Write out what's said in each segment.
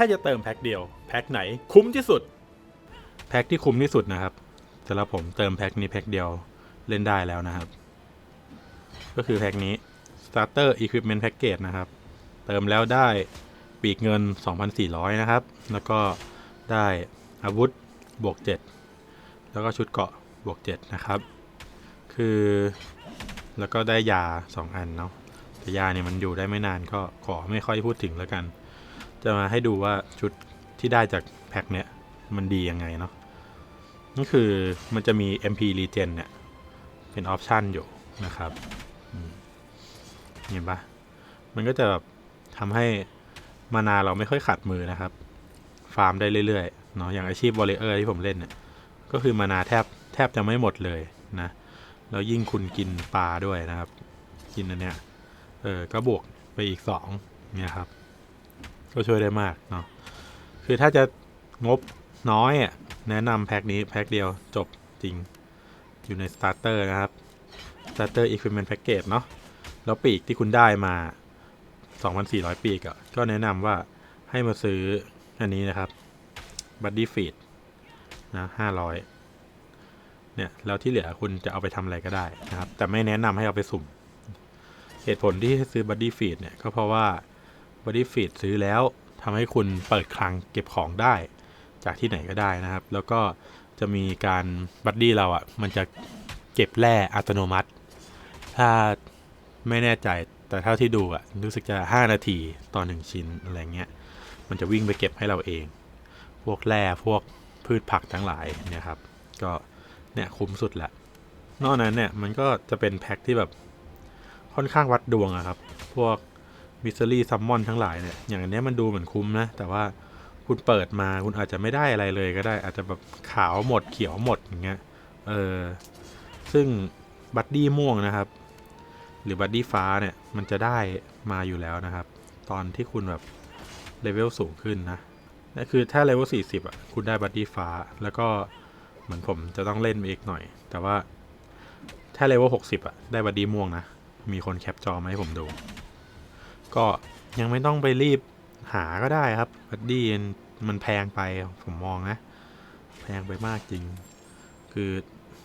ถ้าจะเติมแพ็คเดียว แพ็คไหนคุ้มที่สุด แพ็คที่คุ้มที่สุดนะครับสำหรับผมเติมแพ็คนี้แพ็คเดียวเล่นได้แล้วนะครับ ก็คือแพ็คนี้ starter equipment package นะครับ เติมแล้วได้ปีกเงิน 2,400 นะครับ แล้วก็ได้อาวุธบวก 7 แล้วก็ชุดเกาะบวก 7 นะครับ คือแล้วก็ได้ยา 2 อันเนาะแต่ยาเนี่ยมันอยู่ได้ไม่นานก็ขอไม่ค่อยพูดถึงแล้วกัน จะมาให้ดูว่าชุดที่ได้จากแพ็คเนี้ยมันดียังไงเนาะนั่นคือมันจะมี MP Regen เนี่ย เป็นออปชันอยู่นะครับเห็นปะมันก็จะแบบทำให้มานาเราไม่ค่อยขัดมือนะครับ ฟาร์มได้เรื่อยๆเนาะอย่างอาชีพวอลเลเยอร์ที่ผมเล่นเนี่ย ก็คือมานาแทบแทบจะไม่หมดเลยนะแล้วยิ่งคุณกินปลาด้วยนะครับ กินอันเนี้ยเออก็บวกไปอีกสองเนี่ยครับ ก็ช่วยได้มากเนาะคือถ้าจะงบน้อยอะแนะนำแพ็คนี้แพ็คเดียวจบจริงอยู่ในสตาร์เตอร์นะครับสตาร์เตอร์ Equipment Package เนาะแล้วปีกที่คุณได้มา 2,400 ปีกอะก็แนะนำว่าให้มาซื้ออันนี้นะครับ Buddy Feed นะ500เนี่ยแล้วที่เหลือคุณจะเอาไปทำอะไรก็ได้นะครับ แต่ไม่แนะนำให้เอาไปสุ่ม เหตุผลที่ให้ซื้อ Buddy Feed เนี่ยก็เพราะว่า Buddy Feed ซื้อแล้วทำให้คุณเปิดคลังเก็บของได้ จากที่ไหนก็ได้นะครับ แล้วก็จะมีการบัดดี้เราอะ่ะ มันจะเก็บแร่อัตโนมัติ ถ้าไม่แน่ใจแต่เท่าที่ดูอะ่ะ รู้สึกจะ 5 นาทีต่อหนึ่งชิ้นอะไรเงี้ย มันจะวิ่งไปเก็บให้เราเอง พวกแร่พวกพืชผักทั้งหลายเนี่ยครับ ก็เนี่ยคุ้มสุดแหละ นอกนั้นเนี่ยมันก็จะเป็นแพ็คที่แบบค่อนข้างวัดดวงอะครับ พวก มิสซิลี่ซัมมอนทั้งหลายเนี่ย อย่างอันนี้มันดูเหมือนคุ้มนะ แต่ว่าคุณเปิดมาคุณอาจจะไม่ได้อะไรเลยก็ได้ อาจจะแบบขาวหมดเขียวหมดอย่างเงี้ย เออ ซึ่งบัดดี้ม่วงนะครับ หรือบัดดี้ฟ้าเนี่ย มันจะได้มาอยู่แล้วนะครับ ตอนที่คุณแบบเลเวลสูงขึ้นนะนั่นคือถ้าเลเวล40อะ คุณได้บัดดี้ฟ้า แล้วก็เหมือนผมจะต้องเล่นอีกหน่อย แต่ว่าถ้าเลเวล60อะ ได้บัดดี้ม่วงนะ มีคนแคปจอมาให้ผมดู ก็ยังไม่ต้องไปรีบหาก็ได้ครับบัดดี้มันแพงไปผมมองนะ แพงไปมากจริง คือ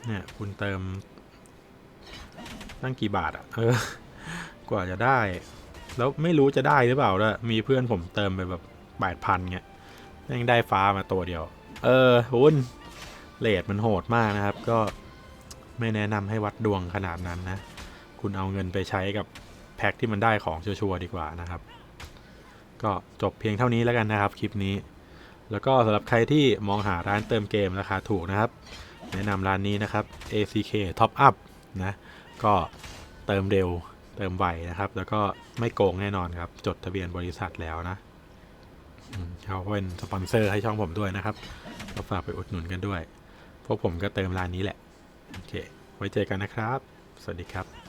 เนี่ยคุณเติม ตั้งกี่บาทอะเออกว่าจะได้ แล้วไม่รู้จะได้หรือเปล่าด้วยมีเพื่อนผมเติมไปแบบแปดพันเงี้ยยังได้ฟ้ามาตัวเดียว เออคุณเลทมันโหดมากนะครับ ก็ไม่แนะนำให้วัดดวงขนาดนั้นนะ คุณเอาเงินไปใช้กับ แพ็คที่มันได้ของชัวร์ดีกว่านะครับ ก็จบเพียงเท่านี้แล้วกันนะครับคลิปนี้ แล้วก็สำหรับใครที่มองหาร้านเติมเกมราคาถูกนะครับ แนะนำร้านนี้นะครับ ACK Top Up นะก็เติมเร็วเติมไวนะครับ แล้วก็ไม่โกงแน่นอนครับ จดทะเบียนบริษัทแล้วนะเขาเป็นสปอนเซอร์ให้ช่องผมด้วยนะครับก็ฝากไปอุดหนุนกันด้วย พวกผมก็เติมร้านนี้แหละ โอเค ไว้เจอกันนะครับ สวัสดีครับ